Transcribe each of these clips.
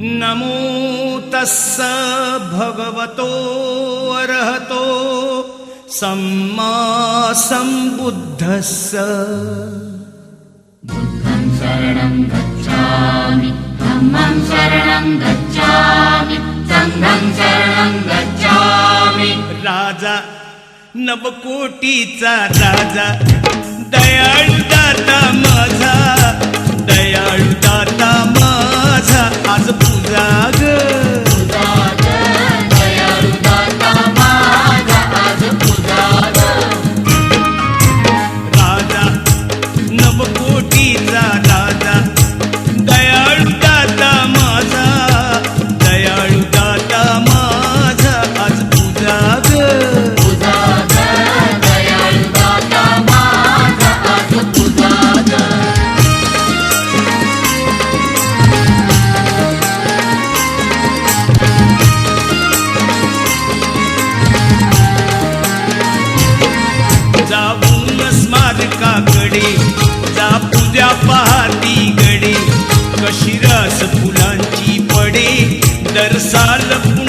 नमो तस्स भगवतो अर्हतो सम्मा सम्बुद्धस्स। बुद्धं शरणं गच्छामि धम्मं शरणं गच्छामि सङ्घं शरणं गच्छामि। राजा नवकोटीचा राजा दयाळु दाता माझा दयाळु do. Salam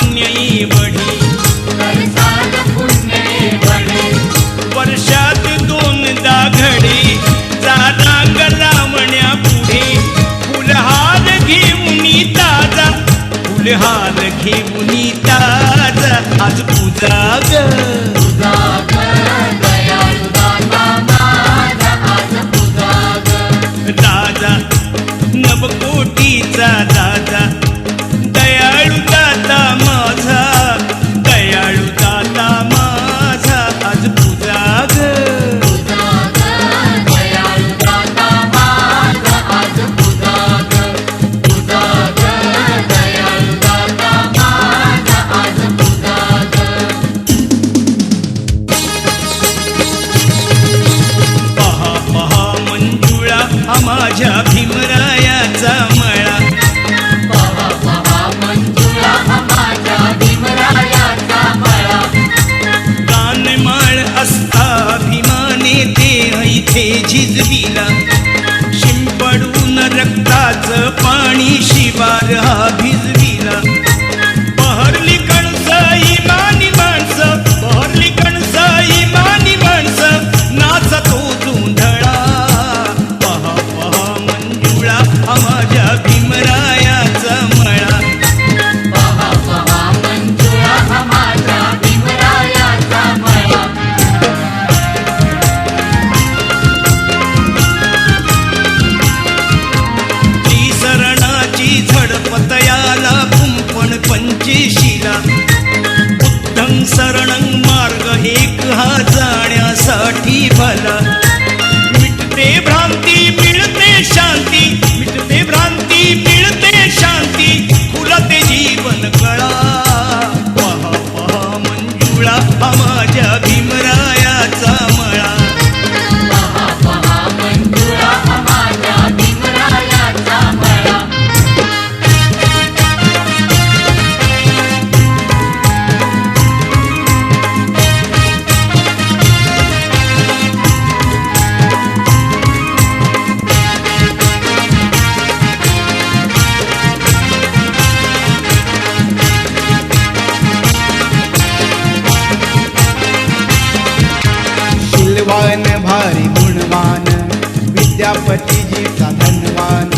विद्यापतीजीचा धनवान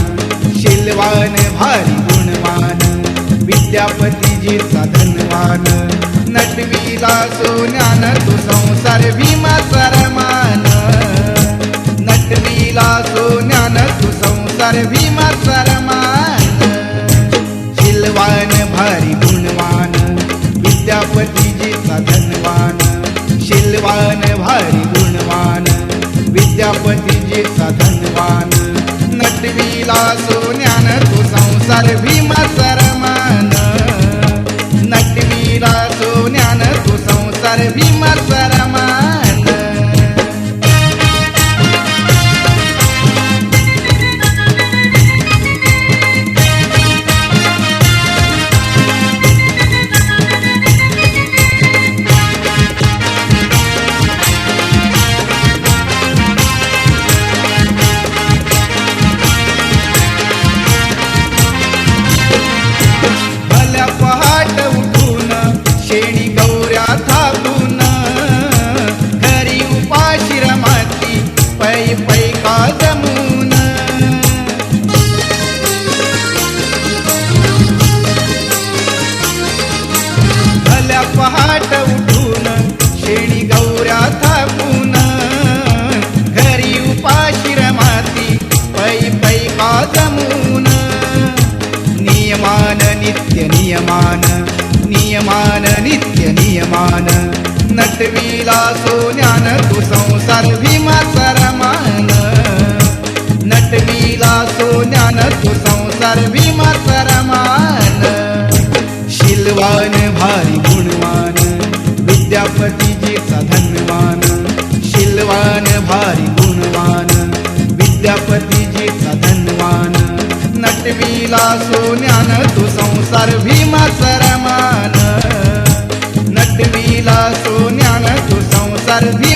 शिलवान भारी गुणवान विद्यापतीजीचा धनवान नटवीला सोन्यान तो संसार भीमा सरमान नटवीला सोन्यान तो संसार भीमा सरमान शिलवान भारी गुणवान विद्यापतीजीचा धनवान शिलवान भारी गुणवान विद्यापती दिला सोन्यान तू संसार भीमा सरमान. नटविला सोन्यान तू संसार भी मान तो संसार भीमा सरमान. शिलवान भारी गुणवान विद्यापतीजी धनवान शिलवान भारी गुणवान विद्यापतीजी धनवान नटवीला सोन्यान तो संसार भीमा सरमान. नटवीला सोन्यान तो संसार भी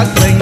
I think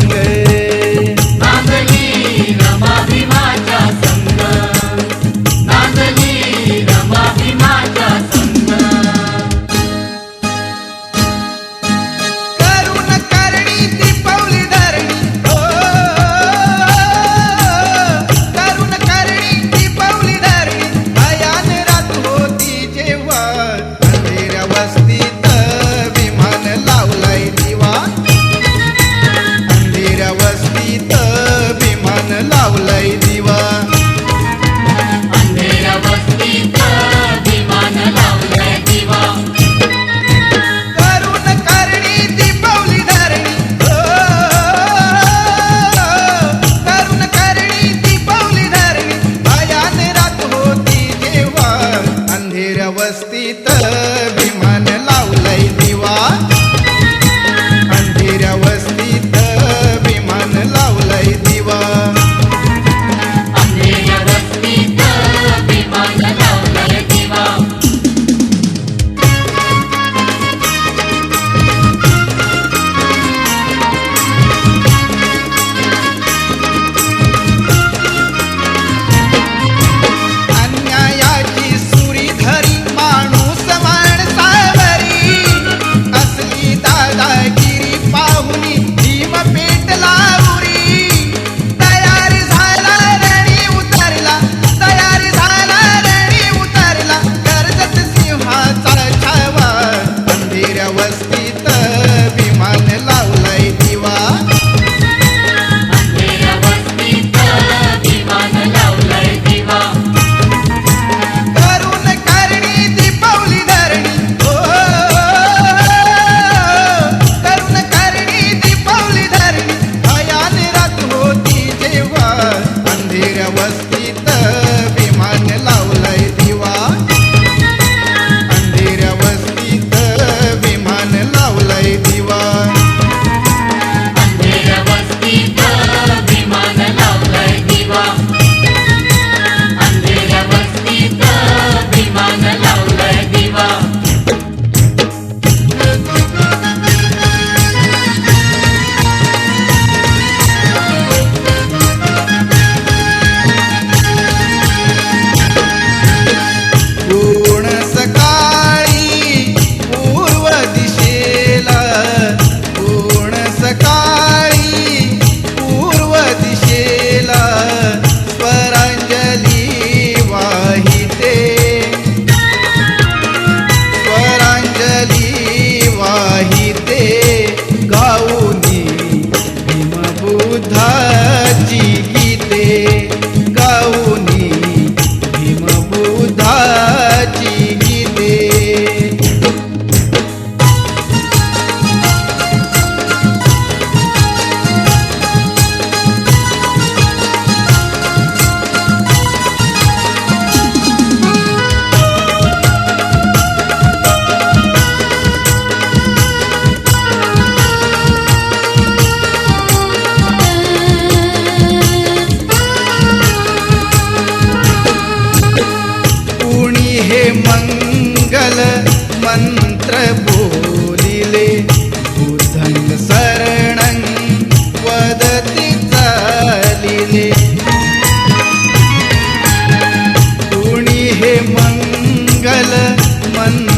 मन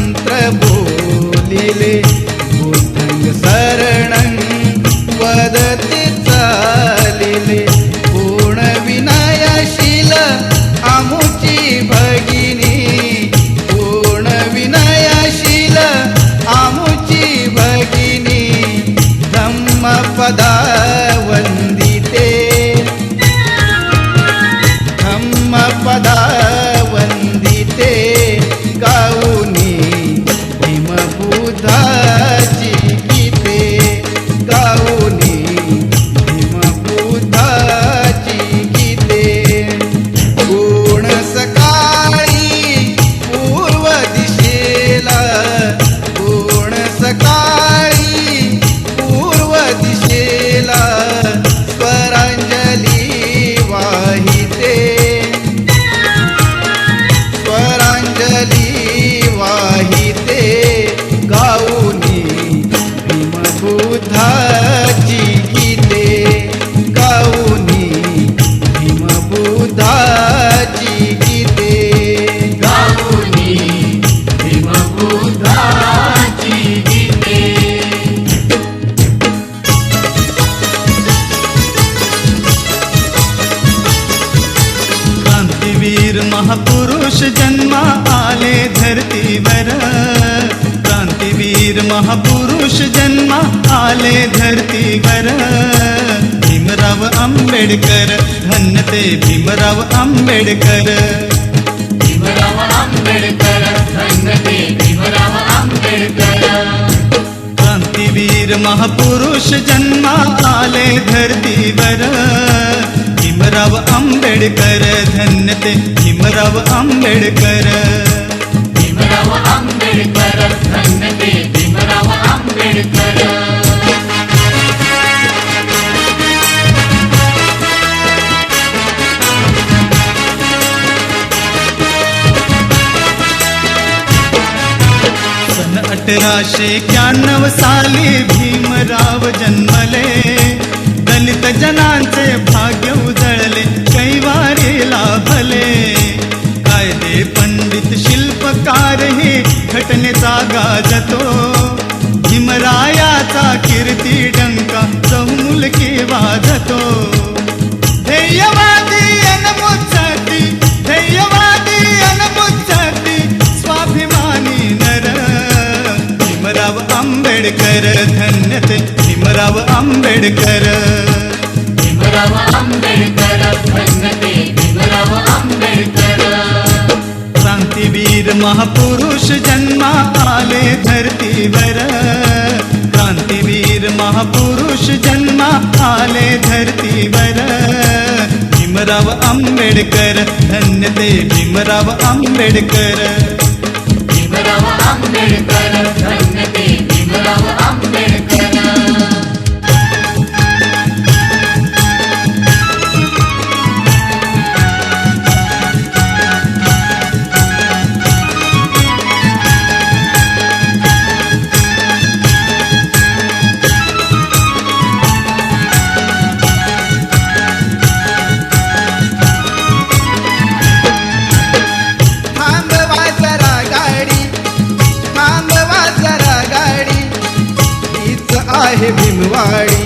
वीर महापुरुष जन्मा आले धरतीवर. भीमराव आंबेडकर धन्य ते भीमराव आंबेडकर. भीमराव आंबेडकर धन्यते भीमराव आंबेडकर. अठराशे एक्याण्णव साली भीमराव जन्मले. दलित जनांचे भाग्य उजळले कैवारी लाभले. कायदे पंडित शिल्पकार ही घटनेचा गाजतो. भीमरायाचा कीर्ती आंबेडकर धन्यते. भीमराव आंबेडकर. भीमराव आंबेडकर भीमराव आंबेडकर. क्रांतीवीर महापुरुष जन्मा आले धरतीवर. क्रांतीवीर महापुरुष जन्मा आले धरतीवर. भीमराव आंबेडकर धन्य ते भीमराव आंबेडकर. भीमराव आंबेडकर விம்வாடி